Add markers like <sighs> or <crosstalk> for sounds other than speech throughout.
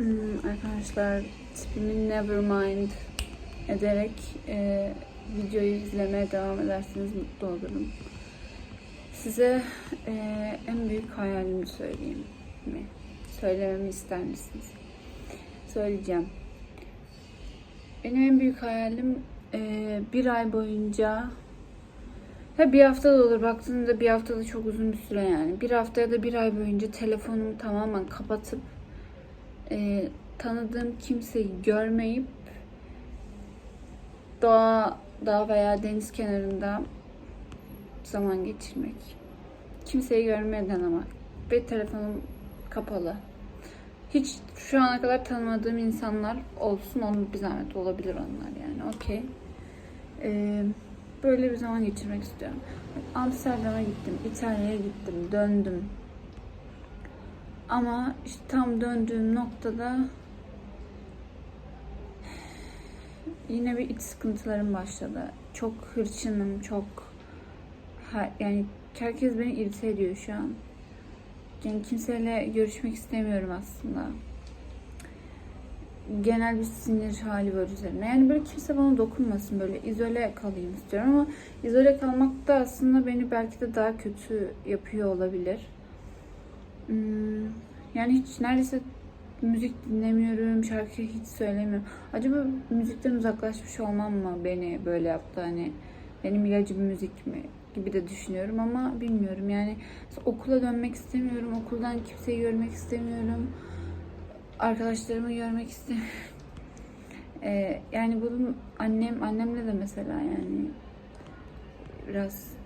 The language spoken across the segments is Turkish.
Hmm, arkadaşlar tipimi nevermind ederek e, videoyu izlemeye devam ederseniz mutlu olurum. Size e, en büyük hayalimi söyleyeyim mi? Söylememi ister misiniz? Söyleyeceğim. Benim en büyük hayalim e, bir ay boyunca Ha bir hafta da olur. Baktığında bir hafta da çok uzun bir süre yani. Bir hafta ya da bir ay boyunca telefonumu tamamen kapatıp e, tanıdığım kimseyi görmeyip doğa, dağ veya deniz kenarında zaman geçirmek. Kimseyi görmeden ama ve telefonum kapalı. Hiç şu ana kadar tanımadığım insanlar olsun onun bir zahmet olabilir onlar yani okey. Ee, böyle bir zaman geçirmek istiyorum. Amsterdam'a gittim, İtalya'ya gittim, döndüm. Ama işte tam döndüğüm noktada yine bir iç sıkıntılarım başladı. Çok hırçınım, çok yani herkes beni irite ediyor şu an. Yani kimseyle görüşmek istemiyorum aslında. Genel bir sinir hali var üzerine. Yani böyle kimse bana dokunmasın böyle izole kalayım istiyorum ama izole kalmak da aslında beni belki de daha kötü yapıyor olabilir. Hmm, yani hiç neredeyse müzik dinlemiyorum, şarkı hiç söylemiyorum. Acaba müzikten uzaklaşmış olmam mı beni böyle yaptı hani benim ilacım müzik mi gibi de düşünüyorum ama bilmiyorum yani okula dönmek istemiyorum, okuldan kimseyi görmek istemiyorum, arkadaşlarımı görmek istemiyorum. <laughs> Ee, yani bunun annem annemle de mesela yani biraz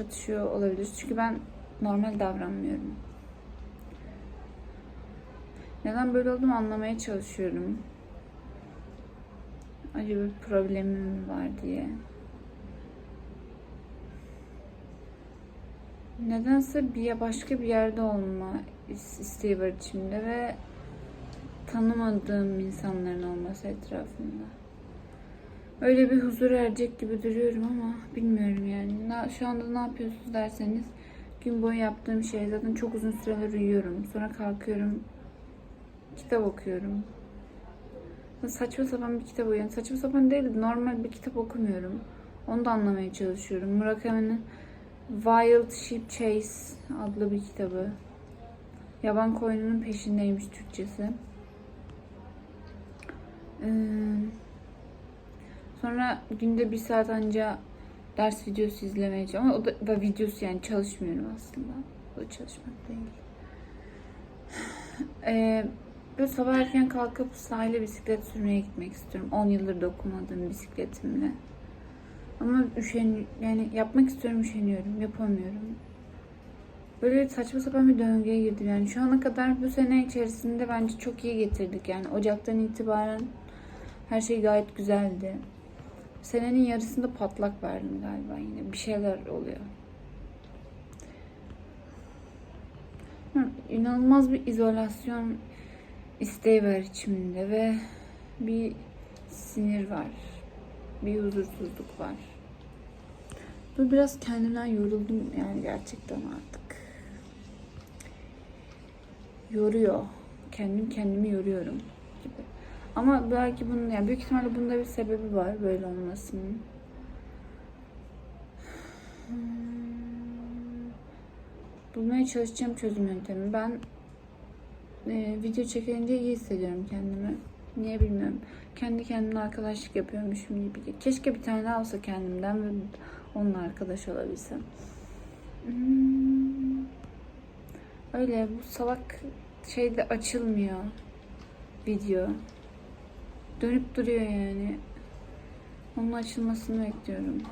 çatışıyor olabilir. Çünkü ben normal davranmıyorum. Neden böyle olduğumu anlamaya çalışıyorum. Acaba bir problemim mi var diye. Nedense bir başka bir yerde olma is- isteği var içimde ve tanımadığım insanların olması etrafımda. Öyle bir huzur erecek gibi duruyorum ama bilmiyorum yani. Şu anda ne yapıyorsunuz derseniz gün boyu yaptığım şey zaten çok uzun süreler uyuyorum. Sonra kalkıyorum kitap okuyorum. Saçma sapan bir kitap okuyorum. Saçma sapan değil normal bir kitap okumuyorum. Onu da anlamaya çalışıyorum. Murakami'nin Wild Sheep Chase adlı bir kitabı. Yaban koyununun peşindeymiş Türkçesi. Ee, sonra günde bir saat anca ders videosu izlemeye. Ama o da, da videosu yani çalışmıyorum aslında. O çalışmak değil. <sighs> Ee, böyle sabah erken kalkıp sahile bisiklet sürmeye gitmek istiyorum. 10 yıldır dokumadığım bisikletimle. Ama üşen yani yapmak istiyorum üşeniyorum. Yapamıyorum. Böyle saçma sapan bir döngüye girdim. Yani şu ana kadar bu sene içerisinde bence çok iyi getirdik. Yani Ocak'tan itibaren her şey gayet güzeldi. Senenin yarısında patlak verdim galiba yine. Bir şeyler oluyor. İnanılmaz bir izolasyon isteği var içimde ve bir sinir var. Bir huzursuzluk var. Bu biraz kendimden yoruldum yani gerçekten artık. Yoruyor. Kendim kendimi yoruyorum gibi. Ama belki bunun yani büyük ihtimalle bunda bir sebebi var böyle olmasının. Hmm. Bulmaya çalışacağım çözüm yöntemi. Ben e, video çekince iyi hissediyorum kendimi. Niye bilmiyorum. Kendi kendime arkadaşlık yapıyormuşum gibi. Keşke bir tane daha olsa kendimden ve onunla arkadaş olabilsem. Hmm. Öyle bu salak şeyde açılmıyor video. Dönüp duruyor yani. Onun açılmasını bekliyorum.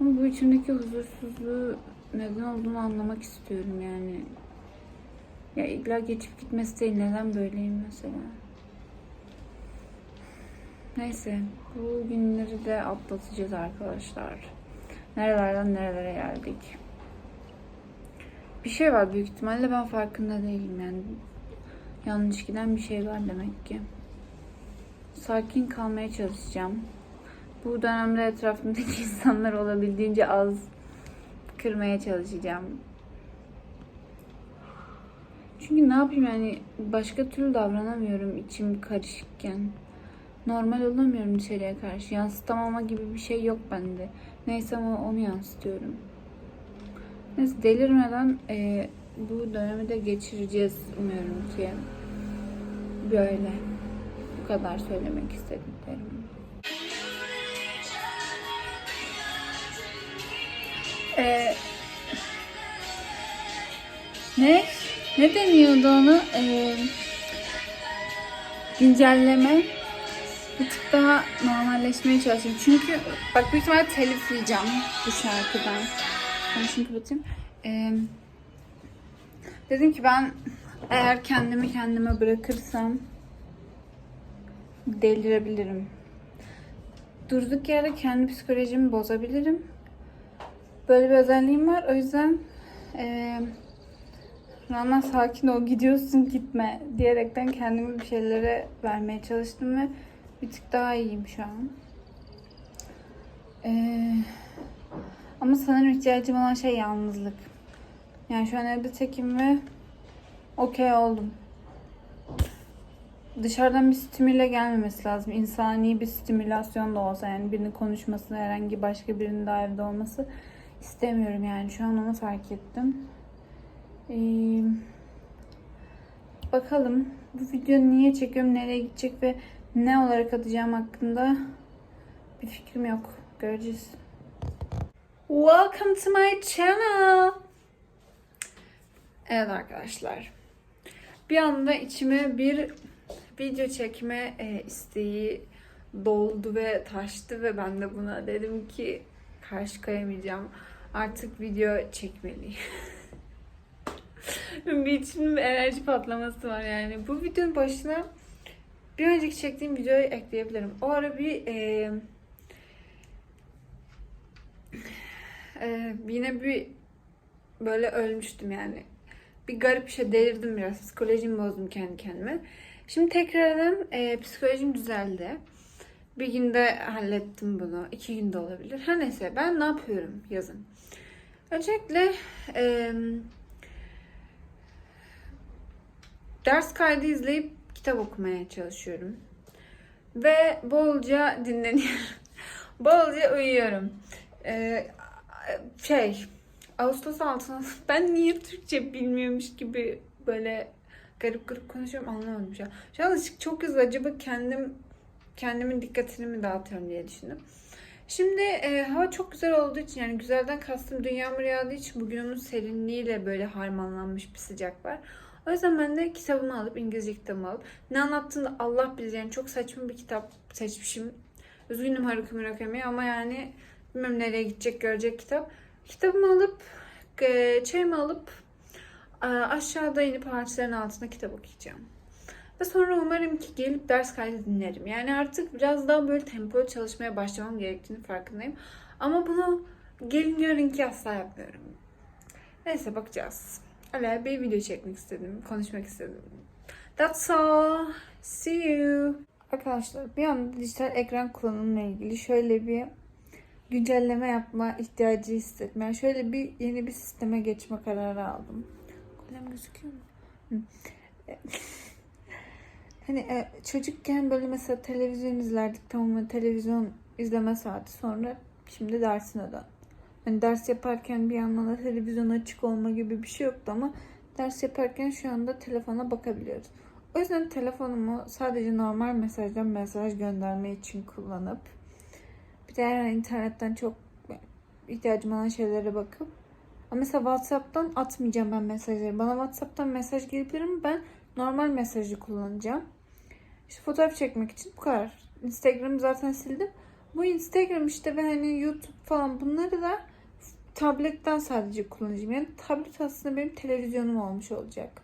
Ama bu içimdeki huzursuzluğu neden olduğunu anlamak istiyorum yani. Ya illa geçip gitmesi değil. Neden böyleyim mesela? Neyse. Bu günleri de atlatacağız arkadaşlar. Nerelerden nerelere geldik. Bir şey var büyük ihtimalle ben farkında değilim yani. Yanlış giden bir şey var demek ki. Sakin kalmaya çalışacağım. Bu dönemde etrafımdaki <laughs> insanlar olabildiğince az kırmaya çalışacağım. Çünkü ne yapayım yani başka türlü davranamıyorum içim karışıkken. Normal olamıyorum dışarıya karşı. Yansıtamama gibi bir şey yok bende. Neyse ama onu yansıtıyorum. Neyse delirmeden e, bu dönemi de geçireceğiz umuyorum ki. Böyle. Bu kadar söylemek istediklerim. Ee, ne? Ne deniyordu ona? Ee, güncelleme. Bir tık daha normalleşmeye çalışıyorum. Çünkü bak büyük ihtimalle telif yiyeceğim bu şarkıdan. Ben şunu kapatayım. Ee, dedim ki ben eğer kendimi kendime bırakırsam delirebilirim. Durduk yere kendi psikolojimi bozabilirim. Böyle bir özelliğim var. O yüzden eee Rana sakin ol gidiyorsun gitme diyerekten kendimi bir şeylere vermeye çalıştım ve bir tık daha iyiyim şu an. Ee, ama sanırım ihtiyacım olan şey yalnızlık. Yani şu an evde tekim ve okey oldum. Dışarıdan bir stimüle gelmemesi lazım. İnsani bir stimülasyon da olsa yani birinin konuşması, herhangi başka birinin daha evde olması istemiyorum yani. Şu an onu fark ettim. Ee, bakalım bu video niye çekiyorum, nereye gidecek ve ne olarak atacağım hakkında bir fikrim yok. Göreceğiz. Welcome to my channel. Evet arkadaşlar. Bir anda içime bir video çekme e, isteği doldu ve taştı ve ben de buna dedim ki karşı koyamayacağım. Artık video çekmeliyim. <laughs> bir bir enerji patlaması var yani. Bu videonun başına bir önceki çektiğim videoyu ekleyebilirim. O ara bir e, e, yine bir böyle ölmüştüm yani. Bir garip bir şey delirdim biraz. Psikolojimi bozdum kendi kendime. Şimdi tekrardan e, psikolojim düzeldi. Bir günde hallettim bunu. iki günde olabilir. Her neyse ben ne yapıyorum yazın. Öncelikle e, ders kaydı izleyip kitap okumaya çalışıyorum. Ve bolca dinleniyorum. <laughs> bolca uyuyorum. Ee, şey, Ağustos altına <laughs> ben niye Türkçe bilmiyormuş gibi böyle garip garip konuşuyorum anlamadım şu an. Şu an çok hızlı acaba kendim kendimin dikkatini mi dağıtıyorum diye düşündüm. Şimdi e, hava çok güzel olduğu için yani güzelden kastım dünya yağmur yağdığı için bugün onun serinliğiyle böyle harmanlanmış bir sıcak var. O yüzden ben de kitabımı alıp İngilizce kitabımı alıp ne anlattığını Allah bilir yani çok saçma bir kitap seçmişim. Üzgünüm Haruki Murakami ama yani bilmem nereye gidecek görecek kitap. Kitabımı alıp e, çayımı alıp e, aşağıda inip ağaçların altında kitap okuyacağım. Ve sonra umarım ki gelip ders kaydı dinlerim. Yani artık biraz daha böyle tempolu çalışmaya başlamam gerektiğini farkındayım. Ama bunu gelin görün ki asla yapmıyorum. Neyse bakacağız. Öyle bir video çekmek istedim. Konuşmak istedim. That's all. See you. Arkadaşlar bir anda dijital ekran kullanımıyla ilgili şöyle bir güncelleme yapma ihtiyacı hissettim. Yani şöyle bir yeni bir sisteme geçme kararı aldım. Kalem gözüküyor mu? Hı. hani e, çocukken böyle mesela televizyon izlerdik tamam mı? Televizyon izleme saati sonra şimdi dersine dön. Hani ders yaparken bir yandan da televizyon açık olma gibi bir şey yoktu ama ders yaparken şu anda telefona bakabiliyoruz. O yüzden telefonumu sadece normal mesajdan mesaj gönderme için kullanıp bir eğer internetten çok ihtiyacım olan şeylere bakıp ama mesela WhatsApp'tan atmayacağım ben mesajları. Bana WhatsApp'tan mesaj gelebilir mi? Ben normal mesajı kullanacağım. İşte fotoğraf çekmek için bu kadar. Instagram'ı zaten sildim. Bu Instagram işte ve hani YouTube falan bunları da tabletten sadece kullanacağım. Yani tablet aslında benim televizyonum olmuş olacak.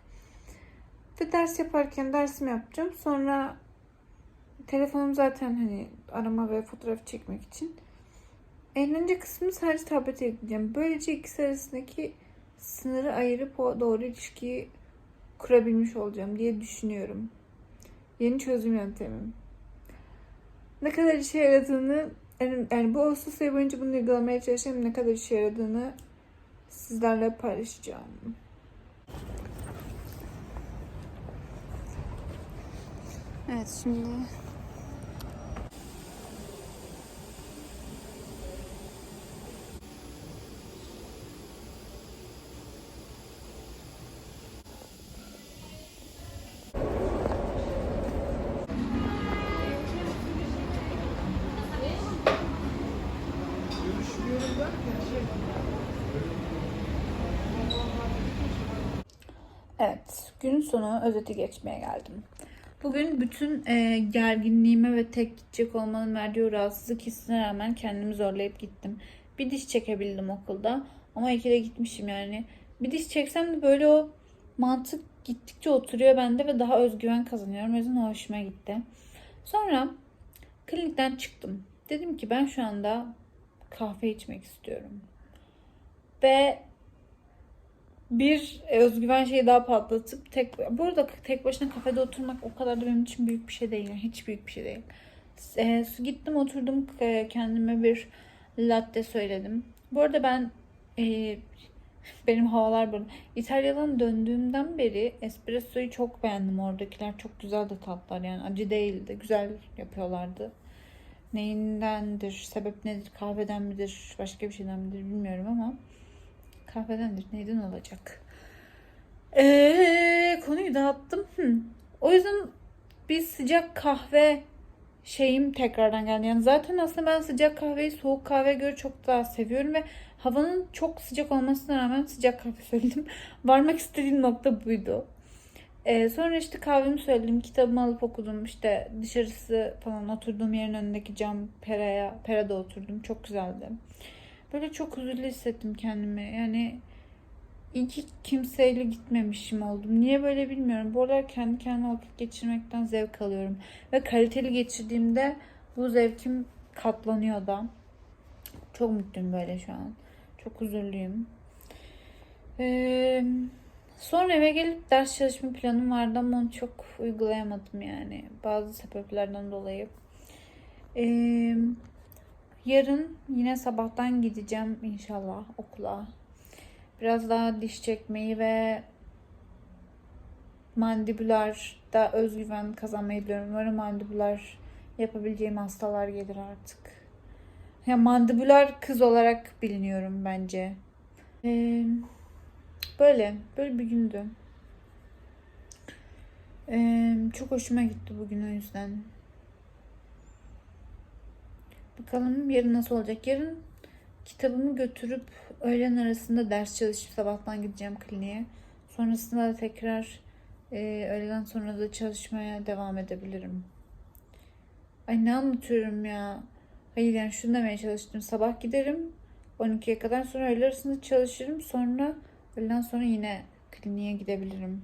Ve ders yaparken dersimi yapacağım. Sonra telefonum zaten hani arama ve fotoğraf çekmek için. Eğlence kısmını sadece tablete yükleyeceğim. Böylece ikisi arasındaki sınırı ayırıp o doğru ilişkiyi kurabilmiş olacağım diye düşünüyorum. Yeni çözüm yöntemim. Ne kadar işe yaradığını yani, yani bu Ağustos ayı boyunca bunu uygulamaya çalışacağım. Ne kadar işe yaradığını sizlerle paylaşacağım. Evet şimdi Günün sonu özeti geçmeye geldim. Bugün bütün e, gerginliğime ve tek gidecek olmanın verdiği rahatsızlık hissine rağmen kendimi zorlayıp gittim. Bir diş çekebildim okulda ama iki de gitmişim yani. Bir diş çeksem de böyle o mantık gittikçe oturuyor bende ve daha özgüven kazanıyorum. O yüzden hoşuma gitti. Sonra klinikten çıktım. Dedim ki ben şu anda kahve içmek istiyorum. Ve bir özgüven şeyi daha patlatıp tek burada tek başına kafede oturmak o kadar da benim için büyük bir şey değil. Yani hiç büyük bir şey değil. E, gittim oturdum e, kendime bir latte söyledim. Bu arada ben e, <laughs> benim havalar böyle. İtalya'dan döndüğümden beri espressoyu çok beğendim oradakiler. Çok güzel de tatlar yani acı değildi. Güzel yapıyorlardı. Neyindendir, sebep nedir, kahveden midir, başka bir şeyden midir bilmiyorum ama kahvedendir. Neyden olacak? Ee, konuyu dağıttım. Hı. O yüzden bir sıcak kahve şeyim tekrardan geldi. Yani zaten aslında ben sıcak kahveyi soğuk kahveye göre çok daha seviyorum ve havanın çok sıcak olmasına rağmen sıcak kahve <laughs> söyledim. Varmak istediğim nokta buydu. Ee, sonra işte kahvemi söyledim, kitabımı alıp okudum. İşte dışarısı falan oturduğum yerin önündeki cam peraya, perada oturdum. Çok güzeldi. Böyle çok huzurlu hissettim kendimi. Yani iyi ki kimseyle gitmemişim oldum. Niye böyle bilmiyorum. Bu aralar kendi kendime vakit geçirmekten zevk alıyorum. Ve kaliteli geçirdiğimde bu zevkim katlanıyor da. Çok mutluyum böyle şu an. Çok huzurluyum. Ee, sonra eve gelip ders çalışma planım vardı ama onu çok uygulayamadım yani. Bazı sebeplerden dolayı. Ee, Yarın yine sabahtan gideceğim inşallah okula. Biraz daha diş çekmeyi ve mandibülarda özgüven kazanmayı biliyorum. Umarım mandibüler yapabileceğim hastalar gelir artık. Ya mandibüler kız olarak biliniyorum bence. Ee, böyle, böyle bir gündü. Ee, çok hoşuma gitti bugün o yüzden. Bakalım yarın nasıl olacak. Yarın kitabımı götürüp öğlen arasında ders çalışıp sabahtan gideceğim kliniğe. Sonrasında da tekrar e, öğleden sonra da çalışmaya devam edebilirim. Ay ne anlatıyorum ya. Hayır yani şunu demeye çalıştım. Sabah giderim 12'ye kadar sonra öğle arasında çalışırım. Sonra öğleden sonra yine kliniğe gidebilirim.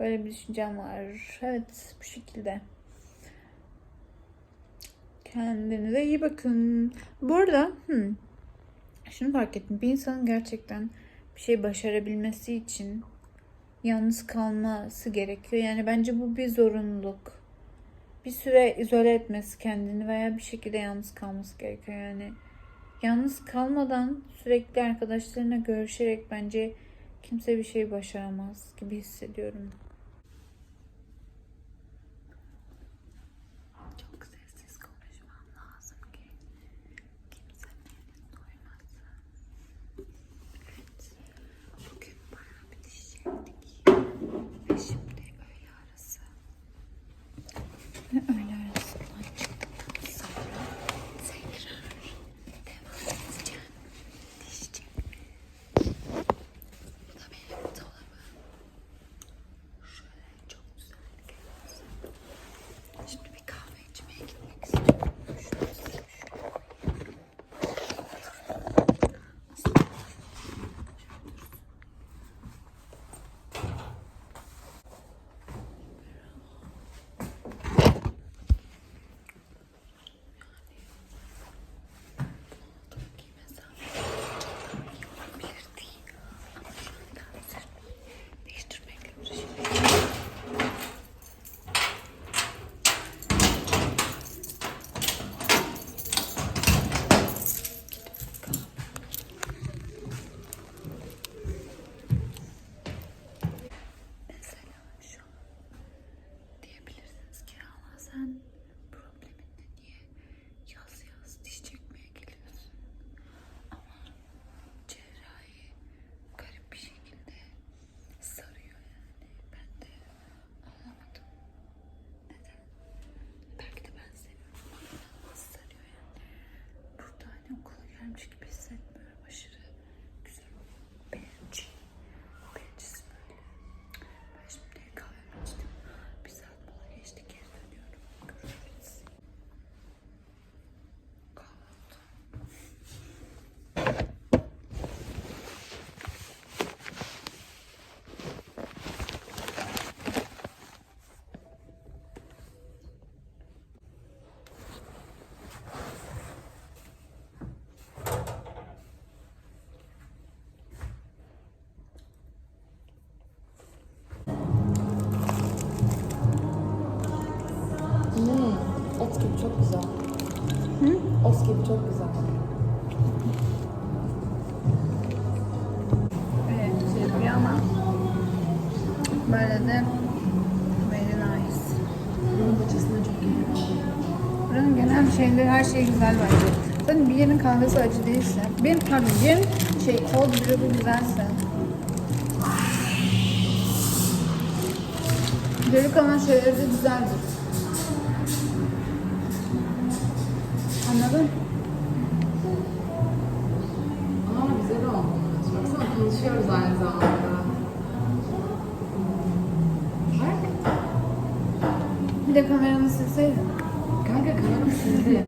Böyle bir düşüncem var. Evet bu şekilde. Kendinize iyi bakın. Bu arada hmm, şunu fark ettim. Bir insanın gerçekten bir şey başarabilmesi için yalnız kalması gerekiyor. Yani bence bu bir zorunluluk. Bir süre izole etmesi kendini veya bir şekilde yalnız kalması gerekiyor. Yani yalnız kalmadan sürekli arkadaşlarına görüşerek bence kimse bir şey başaramaz gibi hissediyorum. Çok güzel. Hı? Os gibi çok güzel. Evet, şey yapıyor ama böyle de very nice. Bunun paçasına çok iyi. Buranın genel şeyleri, her şey güzel bence. Zaten bir yerin kahvesi acı değilse, bir pardon, bir yerin şey cold brew'u güzelse, geri kalan şeyleri de güzeldir. doesn't